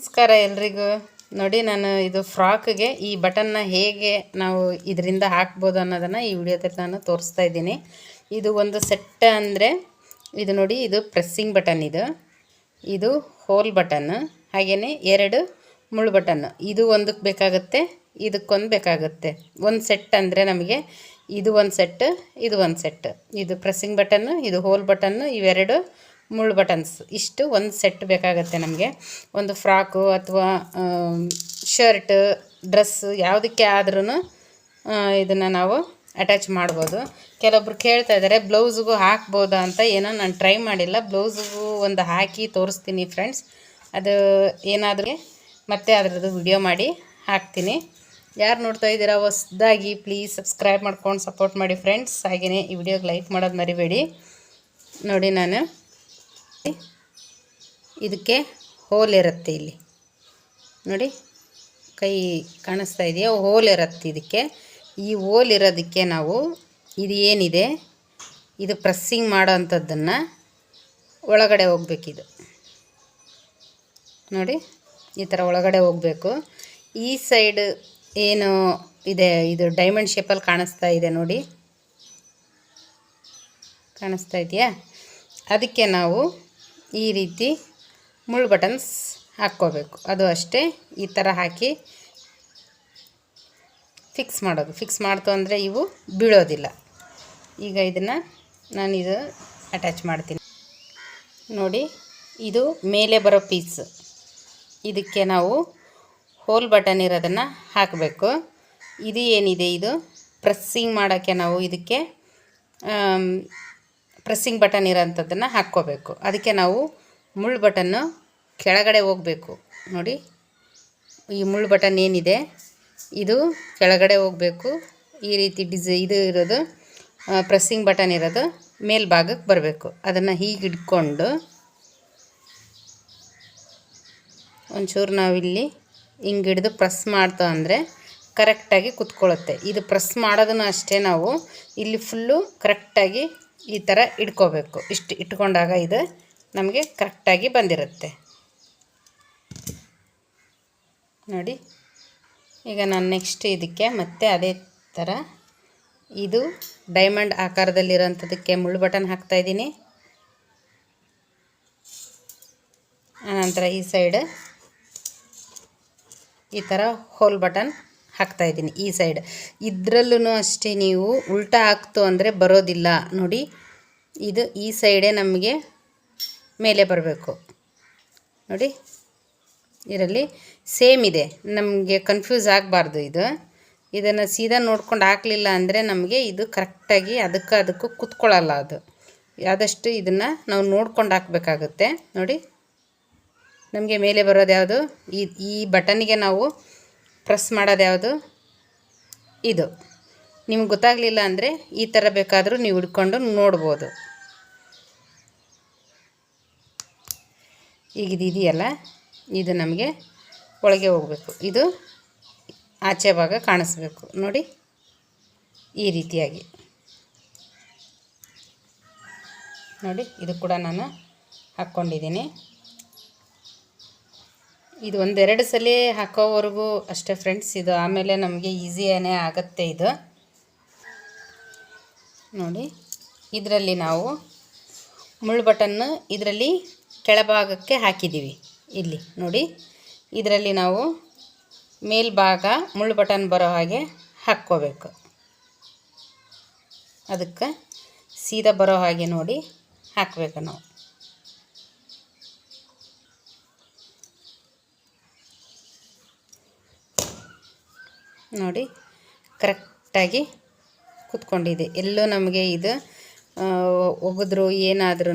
ನಮಸ್ಕಾರ ಎಲ್ರಿಗೂ. ನೋಡಿ, ನಾನು ಇದು ಫ್ರಾಕ್ಗೆ ಈ ಬಟನ್ನ ಹೇಗೆ ನಾವು ಇದರಿಂದ ಹಾಕ್ಬೋದು ಅನ್ನೋದನ್ನು ಈ ವಿಡಿಯೋದಲ್ಲಿ ನಾನು ತೋರಿಸ್ತಾ ಇದ್ದೀನಿ. ಇದು ಒಂದು ಸೆಟ್ ಅಂದರೆ, ಇದು ನೋಡಿ, ಇದು ಪ್ರೆಸ್ಸಿಂಗ್ ಬಟನ್ ಇದು. ಇದು ಹೋಲ್ ಬಟನ್ ಹಾಗೆಯೇ ಎರಡು ಮುಳ್ಳು ಬಟನ್ ಇದು ಒಂದಕ್ಕೆ ಬೇಕಾಗುತ್ತೆ, ಇದಕ್ಕೊಂದು ಬೇಕಾಗುತ್ತೆ. ಒಂದು ಸೆಟ್ ಅಂದರೆ ನಮಗೆ ಇದು ಒಂದು ಸೆಟ್, ಇದು ಒಂದು ಸೆಟ್. ಇದು ಪ್ರೆಸ್ಸಿಂಗ್ ಬಟನ್ನು ಇದು ಹೋಲ್ ಬಟನ್ನು ಇವೆರಡು ಮುಳ್ಳು ಬಟನ್ಸ್ ಇಷ್ಟು ಒಂದು ಸೆಟ್ ಬೇಕಾಗುತ್ತೆ ನಮಗೆ. ಒಂದು ಫ್ರಾಕು ಅಥವಾ ಶರ್ಟ್ ಡ್ರೆಸ್ ಯಾವುದಕ್ಕೆ ಆದ್ರೂ ಇದನ್ನು ನಾವು ಅಟ್ಯಾಚ್ ಮಾಡ್ಬೋದು. ಕೆಲವೊಬ್ರು ಕೇಳ್ತಾ ಇದ್ದಾರೆ ಬ್ಲೌಸ್ಗೂ ಹಾಕ್ಬೋದಾ ಅಂತ ಏನೋ ನಾನು ಟ್ರೈ ಮಾಡಿಲ್ಲ. ಬ್ಲೌಸ್ಗೂ ಒಂದು ಹಾಕಿ ತೋರಿಸ್ತೀನಿ ಫ್ರೆಂಡ್ಸ್ ಅದು ಏನಾದರೂ ಮತ್ತೆ ಅದರದ್ದು ವಿಡಿಯೋ ಮಾಡಿ ಹಾಕ್ತೀನಿ. ಯಾರು ನೋಡ್ತಾ ಇದ್ದೀರಾ, ಹೊಸ್ದಾಗಿ ಪ್ಲೀಸ್ ಸಬ್ಸ್ಕ್ರೈಬ್ ಮಾಡ್ಕೊಂಡು ಸಪೋರ್ಟ್ ಮಾಡಿ ಫ್ರೆಂಡ್ಸ್ ಹಾಗೆಯೇ ಈ ವಿಡಿಯೋಗೆ ಲೈಕ್ ಮಾಡೋದು ಮರಿಬೇಡಿ. ನೋಡಿ ನಾನು ಇದಕ್ಕೆ ಹೋಲ್ ಇರುತ್ತೆ ಇಲ್ಲಿ. ನೋಡಿ, ಕೈ ಕಾಣಿಸ್ತಾ ಇದೆಯಾ? ಹೋಲ್ ಇರುತ್ತೆ ಇದಕ್ಕೆ. ಈ ಹೋಲ್ ಇರೋದಕ್ಕೆ ನಾವು ಇದು ಏನಿದೆ? ಇದು ಪ್ರೆಸ್ಸಿಂಗ್ ಮಾಡೋ ಅಂಥದ್ದನ್ನು ಒಳಗಡೆ ಹೋಗ್ಬೇಕಿದು. ನೋಡಿ, ಈ ಥರ ಒಳಗಡೆ ಹೋಗಬೇಕು. ಈ ಸೈಡ್ ಏನು ಇದೆ? ಇದು ಡೈಮಂಡ್ ಶೇಪಲ್ಲಿ ಕಾಣಿಸ್ತಾ ಇದೆ ನೋಡಿ. ಕಾಣಿಸ್ತಾ ಇದೆಯಾ? ಅದಕ್ಕೆ ನಾವು ಈ ರೀತಿ ಮುಳ್ಳು ಬಟನ್ಸ್ ಹಾಕ್ಕೋಬೇಕು. ಅದು ಅಷ್ಟೇ ಈ ಥರ ಹಾಕಿ ಫಿಕ್ಸ್ ಮಾಡೋದು. ಫಿಕ್ಸ್ ಮಾಡ್ತು ಅಂದರೆ ಇವು ಬೀಳೋದಿಲ್ಲ. ಈಗ ಇದನ್ನು ನಾನು ಇದು ಅಟ್ಯಾಚ್ ಮಾಡ್ತೀನಿ. ನೋಡಿ, ಇದು ಮೇಲೆ ಬರೋ ಪೀಸ್ ಇದಕ್ಕೆ ನಾವು ಹೋಲ್ ಬಟನ್ ಇರೋದನ್ನು ಹಾಕಬೇಕು. ಇದು ಏನಿದೆ? ಇದು ಪ್ರೆಸ್ಸಿಂಗ್ ಮಾಡೋಕ್ಕೆ ನಾವು ಇದಕ್ಕೆ ಪ್ರೆಸ್ಸಿಂಗ್ ಬಟನ್ ಇರೋಂಥದ್ದನ್ನು ಹಾಕ್ಕೋಬೇಕು. ಅದಕ್ಕೆ ನಾವು ಮುಳ್ಳು ಬಟನ್ನು ಕೆಳಗಡೆ ಹೋಗಬೇಕು. ನೋಡಿ, ಈ ಮುಳ್ಳು ಬಟನ್ ಏನಿದೆ, ಇದು ಕೆಳಗಡೆ ಹೋಗಬೇಕು. ಈ ರೀತಿ ಡಿಸ್, ಇದು ಇರೋದು ಪ್ರೆಸ್ಸಿಂಗ್ ಬಟನ್ ಇರೋದು ಮೇಲ್ಭಾಗಕ್ಕೆ ಬರಬೇಕು. ಅದನ್ನು ಹೀಗೆ ಇಟ್ಕೊಂಡು ಒಂಚೂರು ನಾವಿಲ್ಲಿ ಹಿಂಗೆ ಹಿಡಿದು ಪ್ರೆಸ್ ಮಾಡ್ತಾ ಅಂದರೆ ಕರೆಕ್ಟಾಗಿ ಕುತ್ಕೊಳ್ಳುತ್ತೆ. ಇದು ಪ್ರೆಸ್ ಮಾಡೋದನ್ನು ಅಷ್ಟೇ ನಾವು ಇಲ್ಲಿ ಫುಲ್ಲು ಕರೆಕ್ಟಾಗಿ ಈ ಥರ ಇಟ್ಕೋಬೇಕು. ಇಷ್ಟು ಇಟ್ಕೊಂಡಾಗ ಇದು ನಮಗೆ ಕರೆಕ್ಟಾಗಿ ಬಂದಿರುತ್ತೆ. ನೋಡಿ, ಈಗ ನಾನು ನೆಕ್ಸ್ಟ್ ಇದಕ್ಕೆ ಮತ್ತೆ ಅದೇ ಥರ ಇದು ಡೈಮಂಡ್ ಆಕಾರದಲ್ಲಿರೋಂಥದ್ದಕ್ಕೆ ಮುಳ್ಳು ಬಟನ್ ಹಾಕ್ತಾಯಿದ್ದೀನಿ ಆನಂತರ ಈ ಸೈಡ್ ಈ ಥರ ಹೋಲ್ ಬಟನ್ ಹಾಕ್ತಾಯಿದ್ದೀನಿ ಈ ಸೈಡ್. ಇದರಲ್ಲೂ ಅಷ್ಟೇ ನೀವು ಉಲ್ಟಾ ಹಾಕ್ತು ಅಂದರೆ ಬರೋದಿಲ್ಲ. ನೋಡಿ, ಇದು ಈ ಸೈಡೇ ನಮಗೆ ಮೇಲೆ ಬರಬೇಕು. ನೋಡಿ, ಇದರಲ್ಲಿ ಸೇಮ್ ಇದೆ. ನಮಗೆ ಕನ್ಫ್ಯೂಸ್ ಆಗಬಾರ್ದು ಇದು. ಇದನ್ನು ಸೀದಾ ನೋಡ್ಕೊಂಡು ಹಾಕಲಿಲ್ಲ ಅಂದರೆ ನಮಗೆ ಇದು ಕರೆಕ್ಟಾಗಿ ಅದಕ್ಕೆ ಅದಕ್ಕೂ ಕುತ್ಕೊಳ್ಳಲ್ಲ ಅದು. ಆದಷ್ಟು ಇದನ್ನು ನಾವು ನೋಡ್ಕೊಂಡು ಹಾಕಬೇಕಾಗುತ್ತೆ. ನೋಡಿ, ನಮಗೆ ಮೇಲೆ ಬರೋದು ಯಾವುದು? ಈ ಈ ಬಟನಿಗೆ ನಾವು ಪ್ರೆಸ್ ಮಾಡೋದು ಯಾವುದು? ಇದು. ನಿಮ್ಗೆ ಗೊತ್ತಾಗಲಿಲ್ಲ ಅಂದರೆ ಈ ಥರ ಬೇಕಾದರೂ ನೀವು ಹಿಡ್ಕೊಂಡು ನೋಡ್ಬೋದು. ಈಗ ಇದು ಇದು ನಮಗೆ ಒಳಗೆ ಹೋಗಬೇಕು. ಇದು ಆಚೆ ಭಾಗ ಕಾಣಿಸ್ಬೇಕು. ನೋಡಿ, ಈ ರೀತಿಯಾಗಿ. ನೋಡಿ, ಇದು ಕೂಡ ನಾನು ಹಾಕ್ಕೊಂಡಿದ್ದೀನಿ. ಇದು ಒಂದೆರಡು ಸಲ ಹಾಕೋವರೆಗೂ ಅಷ್ಟೇ ಫ್ರೆಂಡ್ಸ್ ಇದು. ಆಮೇಲೆ ನಮಗೆ ಈಸಿಯೇ ಆಗುತ್ತೆ ಇದು. ನೋಡಿ, ಇದರಲ್ಲಿ ನಾವು ಮುಳ್ಳು ಬಟನ್ನು ಇದರಲ್ಲಿ ಕೆಳಭಾಗಕ್ಕೆ ಹಾಕಿದ್ದೀವಿ. ಇಲ್ಲಿ ನೋಡಿ, ಇದರಲ್ಲಿ ನಾವು ಮೇಲ್ಭಾಗ ಮುಳ್ಳು ಬಟನ್ ಬರೋ ಹಾಗೆ ಹಾಕ್ಕೋಬೇಕು. ಅದಕ್ಕೆ ಸೀದಾ ಬರೋ ಹಾಗೆ ನೋಡಿ ಹಾಕಬೇಕು ನಾವು. ನೋಡಿ, ಕರೆಕ್ಟಾಗಿ ಕೂತ್ಕೊಂಡಿದೆ. ಎಲ್ಲೂ ನಮಗೆ ಇದು ಒಗೆದ್ರು ಏನಾದ್ರೂ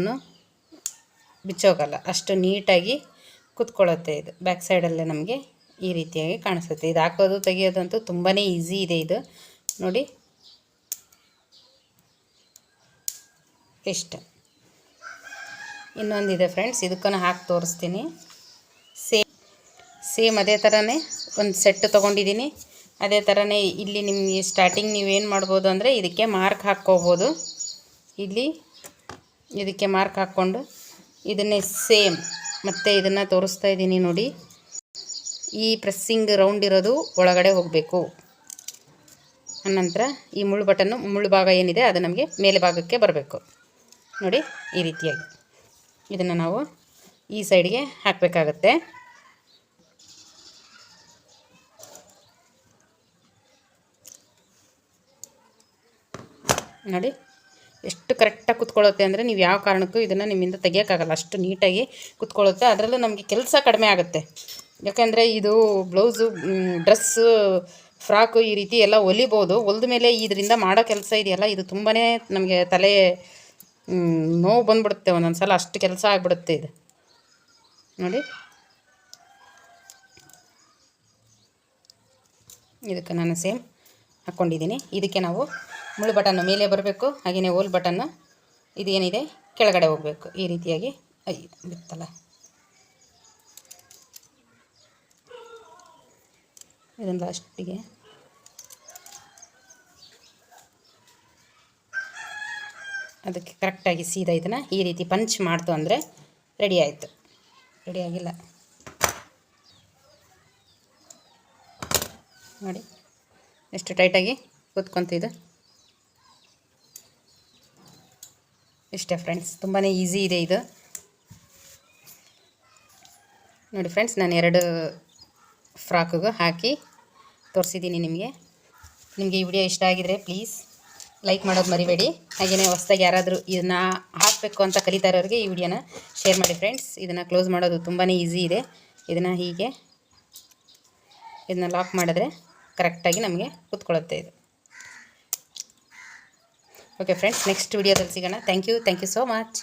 ಬಿಚ್ಚೋಗಲ್ಲ. ಅಷ್ಟು ನೀಟಾಗಿ ಕೂತ್ಕೊಳ್ಳುತ್ತೆ ಇದು. ಬ್ಯಾಕ್ ಸೈಡಲ್ಲೇ ನಮಗೆ ಈ ರೀತಿಯಾಗಿ ಕಾಣಿಸುತ್ತೆ. ಇದು ಹಾಕೋದು ತೆಗಿಯೋದಂತೂ ತುಂಬಾ ಈಸಿ ಇದೆ ಇದು. ನೋಡಿ. ಇಷ್ಟ. ಇನ್ನೊಂದಿದೆ ಫ್ರೆಂಡ್ಸ್ ಇದಕ್ಕೂ ಹಾಕಿ ತೋರಿಸ್ತೀನಿ. ಸೇಮ್ ಸೇಮ್ ಅದೇ ಥರನೇ ಒಂದು ಸೆಟ್ ತೊಗೊಂಡಿದ್ದೀನಿ. ಅದೇ ಥರನೇ ಇಲ್ಲಿ ನಿಮಗೆ ಸ್ಟಾರ್ಟಿಂಗ್ ನೀವೇನು ಮಾಡ್ಬೋದು ಅಂದರೆ ಇದಕ್ಕೆ ಮಾರ್ಕ್ ಹಾಕ್ಕೋಬೋದು. ಇಲ್ಲಿ ಇದಕ್ಕೆ ಮಾರ್ಕ್ ಹಾಕ್ಕೊಂಡು ಇದನ್ನೇ ಸೇಮ್ ಮತ್ತು ಇದನ್ನು ತೋರಿಸ್ತಾ ಇದ್ದೀನಿ ನೋಡಿ. ಈ ಪ್ರೆಸ್ಸಿಂಗ್ ರೌಂಡ್ ಇರೋದು ಒಳಗಡೆ ಹೋಗಬೇಕು. ಅನಂತರ ಈ ಮುಳ್ಳು ಬಟನ್ನು ಮುಳ್ಳು ಭಾಗ ಏನಿದೆ ಅದು ನಮಗೆ ಮೇಲೆ ಭಾಗಕ್ಕೆ ಬರಬೇಕು. ನೋಡಿ ಈ ರೀತಿಯಾಗಿ. ಇದನ್ನು ನಾವು ಈ ಸೈಡ್ಗೆ ಹಾಕಬೇಕಾಗತ್ತೆ. ನೋಡಿ. ಎಷ್ಟು ಕರೆಕ್ಟಾಗಿ ಕುತ್ಕೊಳ್ಳುತ್ತೆ ಅಂದರೆ ನೀವು ಯಾವ ಕಾರಣಕ್ಕೂ ಇದನ್ನು ನಿಮ್ಮಿಂದ ತೆಗಿಯೋಕ್ಕಾಗಲ್ಲ. ಅಷ್ಟು ನೀಟಾಗಿ ಕುತ್ಕೊಳ್ಳುತ್ತೆ. ಅದರಲ್ಲೂ ನಮಗೆ ಕೆಲಸ ಕಡಿಮೆ ಆಗುತ್ತೆ. ಯಾಕೆಂದರೆ ಇದು ಬ್ಲೌಸು ಡ್ರೆಸ್ಸು ಫ್ರಾಕು ಈ ರೀತಿ ಎಲ್ಲ ಹೊಲಿಬೋದು. ಹೊಲಿದ ಮೇಲೆ ಇದರಿಂದ ಮಾಡೋ ಕೆಲಸ ಇದೆಯಲ್ಲ, ಇದು ತುಂಬಾ ನಮಗೆ ತಲೆ ನೋವು ಬಂದುಬಿಡುತ್ತೆ ಒಂದೊಂದು ಸಲ ಅಷ್ಟು ಕೆಲಸ ಆಗಿಬಿಡುತ್ತೆ ಇದು. ನೋಡಿ. ಇದಕ್ಕೆ ನಾನು ಸೇಮ್ ಹಾಕ್ಕೊಂಡಿದ್ದೀನಿ. ಇದಕ್ಕೆ ನಾವು ಮುಳ್ಳು ಬಟನ್ನು ಮೇಲೆ ಬರಬೇಕು, ಹಾಗೆಯೇ ಓಲ್ ಬಟನ್ನು ಇದೇನಿದೆ, ಕೆಳಗಡೆ ಹೋಗಬೇಕು. ಈ ರೀತಿಯಾಗಿ ಐ ಬಿತ್ತಲ್ಲ ಇದನ್ನು ಲಾಸ್ಟಿಗೆ ಅದಕ್ಕೆ ಕರೆಕ್ಟಾಗಿ ಸೀದಾ ಇದನ್ನು ಈ ರೀತಿ ಪಂಚ್ ಮಾಡ್ತು ಅಂದರೆ ರೆಡಿ ಆಯಿತು. ರೆಡಿ ಆಗಿಲ್ಲ. ನೋಡಿ, ಎಷ್ಟು ಟೈಟಾಗಿ ಕೂತ್ಕೊಂತಿದ್ದು. ಇಷ್ಟೇ ಫ್ರೆಂಡ್ಸ್ ತುಂಬಾ ಈಸಿ ಇದೆ ಇದು. ನೋಡಿ ಫ್ರೆಂಡ್ಸ್ ನಾನು ಎರಡು ಫ್ರಾಕ್ಗೂ ಹಾಕಿ ತೋರಿಸಿದ್ದೀನಿ ನಿಮಗೆ. ನಿಮಗೆ ಈ ವಿಡಿಯೋ ಇಷ್ಟ ಆಗಿದರೆ ಪ್ಲೀಸ್ ಲೈಕ್ ಮಾಡೋದು ಮರಿಬೇಡಿ. ಹಾಗೆಯೇ ಹೊಸ್ದಾಗಿ ಯಾರಾದರೂ ಇದನ್ನು ಹಾಕಬೇಕು ಅಂತ ಕಲಿತಾ ಇರೋರಿಗೆ ಈ ವಿಡಿಯೋನ ಶೇರ್ ಮಾಡಿ ಫ್ರೆಂಡ್ಸ್ ಇದನ್ನು ಕ್ಲೋಸ್ ಮಾಡೋದು ತುಂಬಾ ಈಸಿ ಇದೆ. ಇದನ್ನು ಹೀಗೆ ಇದನ್ನ ಲಾಕ್ ಮಾಡಿದ್ರೆ ಕರೆಕ್ಟಾಗಿ ನಮಗೆ ಕೂತ್ಕೊಳ್ಳುತ್ತೆ ಇದು. ಓಕೆ ಫ್ರೆಂಡ್ಸ್ ನೆಕ್ಸ್ಟ್ ವಿಡಿಯೋದಲ್ಲಿ ಸಿಗೋಣ. Thank you thank you so much